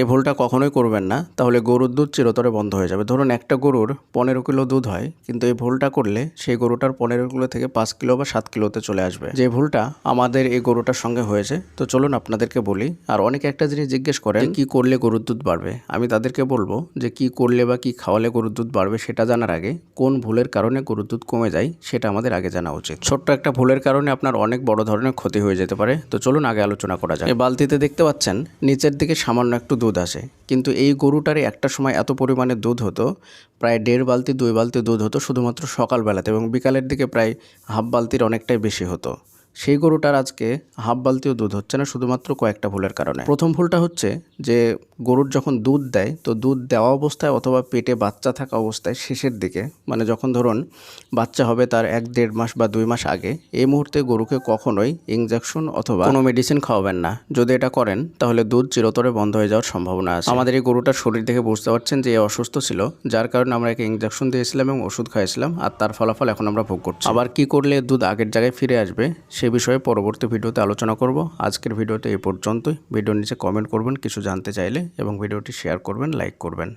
এই ভুলটা কখনোই করবেন না। তাহলে গরুর দুধ চিরতরে বন্ধ হয়ে যাবে। ধরুন একটা গরুর পনেরো কিলো দুধ হয়, কিন্তু এই ভুলটা করলে সেই গরুটার পনেরো কিলো থেকে পাঁচ কিলো বা সাত কিলোতে চলে আসবে। যে ভুলটা আমাদের এই গরুটার সঙ্গে হয়েছে, তো চলুন আপনাদেরকে বলি। আর অনেকে একটা জিনিস জিজ্ঞেস করেন, কি করলে গরুর দুধ বাড়বে? আমি তাদেরকে বলব যে, কি করলে বা কি খাওয়ালে গরুর দুধ বাড়বে সেটা জানার আগে কোন ভুলের কারণে গরুর দুধ কমে যায় সেটা আমাদের আগে জানা উচিত। ছোট্ট একটা ভুলের কারণে আপনার অনেক বড় ধরনের ক্ষতি হয়ে যেতে পারে। তো চলুন আগে আলোচনা করা যায় এই বালতিতে দেখতে পাচ্ছেন, নিচের দিকে সামান্য একটু দুধ আসে। কিন্তু এই গরুটারে একটা সময় এত পরিমাণে দুধ হতো, প্রায় দেড় বালতি, দুই বালতি দুধ হতো শুধুমাত্র সকালবেলাতে এবং বিকালের দিকে প্রায় হাফ বালতির অনেকটাই বেশি হতো। সেই গরুটার আজকে হাফ বালতিও দুধ হচ্ছে না, শুধুমাত্র কয়েকটা ভুলের কারণে। প্রথম ভুলটা হচ্ছে যে, গরুর যখন দুধ দেয়, তো দুধ দেওয়া অবস্থায় অথবা পেটে বাচ্চা থাকা অবস্থায় শেষের দিকে মানে যখন ধরুন বাচ্চা হবে তার এক দেড় মাস বা দুই মাস আগে, এই মুহূর্তে গরুকে কখনোই ইঞ্জেকশন অথবা কোনো মেডিসিন খাওয়াবেন না। যদি এটা করেন, তাহলে দুধ চিরতরে বন্ধ হয়ে যাওয়ার সম্ভাবনা আছে। আমাদের এই গরুটার শরীর দেখে বুঝতে পারছেন যে অসুস্থ ছিল, যার কারণে আমরা একে ইঞ্জেকশন দিয়েছিলাম এবং ওষুধ খাইয়েছিলাম, আর তার ফলাফল এখন আমরা ভোগ করছি। আবার কি করলে দুধ আগের জায়গায় ফিরে আসবে সে বিষয়ে পরবর্তী ভিডিওতে আলোচনা করব। আজকের ভিডিওতে এ পর্যন্তই। ভিডিও নিচে কমেন্ট করবেন, কিছু জানতে চাইলে এবং ভিডিওটি শেয়ার করবেন লাইক করবেন।